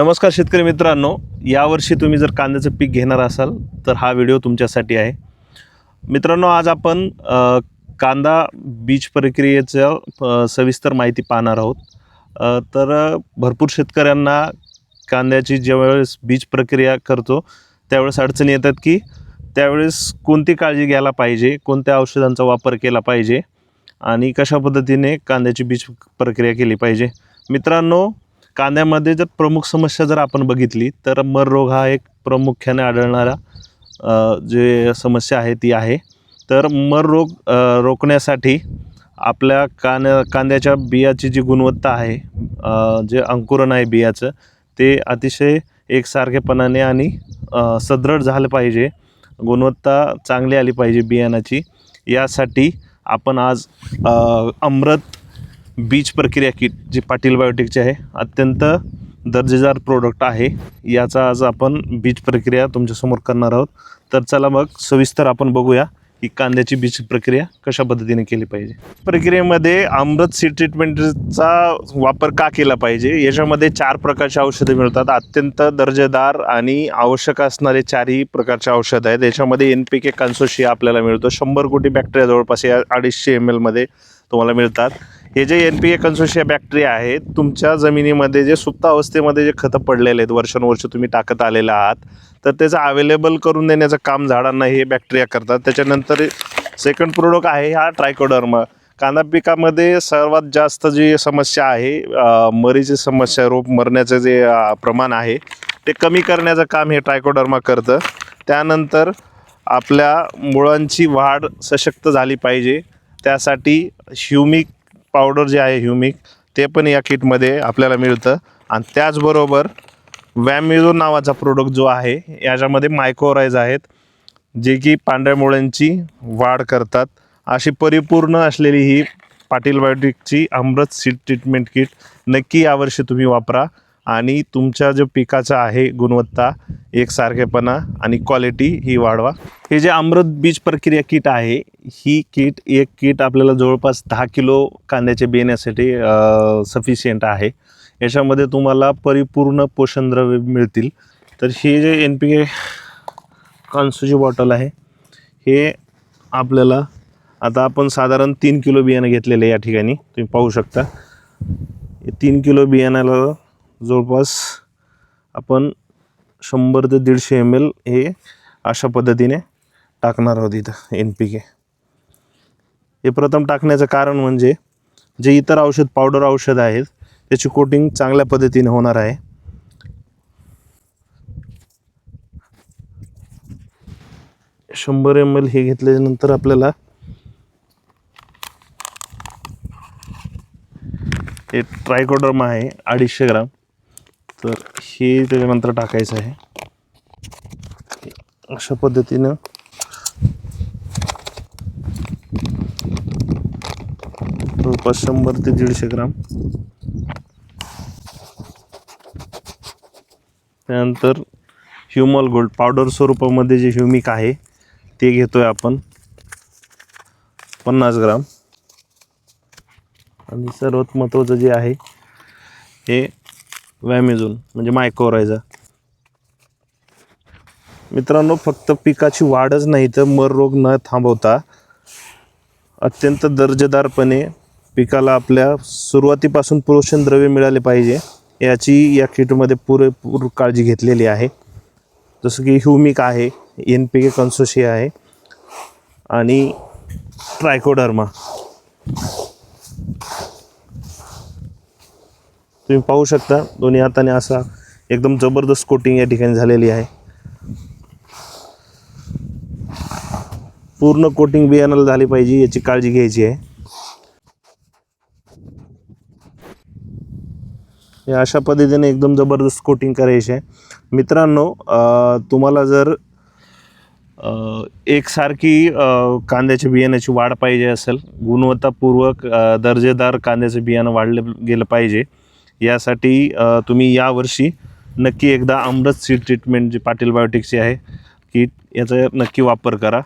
नमस्कार शेतकरी मित्रांनो यावर्षी तुम्ही जर कांद्याचं पीक घेणार असाल तर हा व्हिडिओ तुमच्यासाठी आहे. मित्रांनो आज आपण कांदा बीज प्रक्रियेचं सविस्तर माहिती पाहणार आहोत. तर भरपूर शेतकऱ्यांना कांद्याची ज्यावेळेस बीज प्रक्रिया करतो त्यावेळेस अडचणी येतात की त्यावेळेस कोणती काळजी घ्यायला पाहिजे कोणत्या औषधांचा वापर केला पाहिजे आणि कशा पद्धतीने कांद्याची बीज प्रक्रिया केली पाहिजे. मित्रांनो कांद्यामध्ये जर प्रमुख समस्या जर आपण बघितली तर मर रोग हा एक प्रामुख्याने आढळणारा जे समस्या आहे ती आहे. तर मर रोग रोखण्यासाठी आपल्या कांद्या कांद्याच्या बियाची जी गुणवत्ता आहे जे अंकुरण आहे बियाचं ते अतिशय एकसारखेपणाने आणि सदृढ झालं पाहिजे. गुणवत्ता चांगली आली पाहिजे बियाणाची. यासाठी आपण आज अमृत बीज प्रक्रिया किट जे पाटील बायोटेकचे आहे अत्यंत दर्जेदार प्रोडक्ट आहे. याचा आज आपण बीज प्रक्रिया तुमच्यासमोर करणार आहोत. तर चला मग सविस्तर आपण बघूया की कांद्याची बीज प्रक्रिया कशा पद्धतीने केली पाहिजे. प्रक्रियेमध्ये अमृत सीड ट्रीटमेंटचा वापर का केला पाहिजे? याच्यामध्ये चार प्रकारचे औषधं मिळतात. अत्यंत दर्जेदार आणि आवश्यक असणारे चारही प्रकारचे औषधं आहेत. याच्यामध्ये एन पी के कन्सोशिया आपल्याला मिळतो. शंभर कोटी बॅक्टेरिया जवळपास या अडीचशे एम एलमध्ये तुम्हाला मिळतात. हे जे N P A consortia bacteria आहेत तुमच्या जमिनीमध्ये जे सुप्त अवस्थेमध्ये जे खतं पडलेले आहेत वर्षानुवर्ष तुम्ही टाकत आलेले आहात तर त्याचं अवेलेबल करून देण्याचं काम झाडांना हे बॅक्टेरिया करतात. त्याच्यानंतर सेकंड प्रोडक्ट आहे हा ट्रायकोडर्मा कांदा पिकामध्ये सर्वात जास्त जी समस्या आहे मरीची समस्या रोप मरण्याचं जे प्रमाण आहे ते कमी करण्याचं काम हे ट्रायकोडर्मा करतं. त्यानंतर आपल्या मुळांची वाढ सशक्त झाली पाहिजे. त्यासाठी ह्युमिक पावडर जे आहे ह्युमिक ते पण या किटमध्ये आपल्याला मिळतं. आणि त्याचबरोबर वॅमिझो नावाचा प्रोडक्ट जो आहे याच्यामध्ये मायक्रोराईज आहेत जे की पांढऱ्या मुळ्यांची वाढ करतात. अशी परिपूर्ण असलेली ही पाटील बायोटिकची अमृत सीड ट्रीटमेंट किट नक्की यावर्षी तुम्ही वापरा. आणि तुमच्या जो पिकाचा आहे गुणवत्ता एकसारखेपणा आणि क्वालिटी ही वाढवा. हे जे अमृत बीज प्रक्रिया किट आहे ही किट एक किट आपल्याला जवळपास दहा किलो कांद्याचे बियाण्यासाठी सफिशियंट आहे. याच्यामध्ये तुम्हाला परिपूर्ण पोषणद्रव्य मिळतील. तर हे जे एन पी के कॉन्सूची बॉटल आहे हे आपल्याला आता आपण साधारण तीन किलो बियाणं घेतलेलं आहे या ठिकाणी तुम्ही पाहू शकता. हे तीन किलो बियाणाला जवळपास आपण शंभर ते दीडशे एम एल हे अशा पद्धतीने टाकणार आहोत इथं एन पी के हे प्रथम टाकण्याचं कारण म्हणजे जे इतर औषध पावडर औषध आहेत त्याची कोटिंग चांगल्या पद्धतीने होणार आहे. शंभर एम एल हे घेतल्यानंतर आपल्याला हे ट्रायकोडर्मा आहे अडीचशे ग्राम. तर हे त्याच्यानंतर टाकायचं आहे. अशा पद्धतीनं. जवळपास शंभर ते दीडशे ग्राम. त्यानंतर ह्युमल गोल्ड पावडर स्वरूपामध्ये जे ह्युमिक आहे ते घेतोय आपण. पन्नास ग्राम. आणि सर्वात महत्त्वाचं जे आहे हे वॅमेझोन म्हणजे मायक्रोरायझा मित्रांनो फक्त पिकाची वाढच नाही तर मर रोग न थांबवता अत्यंत दर्जेदारपणे पिकाला आपल्या सुरुवातीपासून पोषण द्रव्य मिळाले पाहिजे याची या किटमध्ये पुरेपूर काळजी घेतलेली आहे. जसं की ह्युमिक आहे एन पी के कन्सोशिया आहे आणि ट्रायकोडर्मा. तुम्ही पाहू शकता दोन्ही हाताने असा एकदम जबरदस्त कोटिंग या ठिकाणी झालेली आहे. पूर्ण कोटिंग बियाणाला झाली पाहिजे याची काळजी घ्यायची आहे. अशा पद्धतीने एकदम जबरदस्त कोटिंग करायची. आहे मित्रांनो तुम्हाला जर एकसारखी कांद्याच्या बियाण्याची वाढ पाहिजे असेल गुणवत्तापूर्वक दर्जेदार कांद्याचं बियाणं वाढलं गेलं पाहिजे यासाठी तुम्ही यावर्षी नक्की एकदा अमृत सीड ट्रीटमेंट जी पाटील बायोटिक्सची आहे की याचा नक्की वापर करा.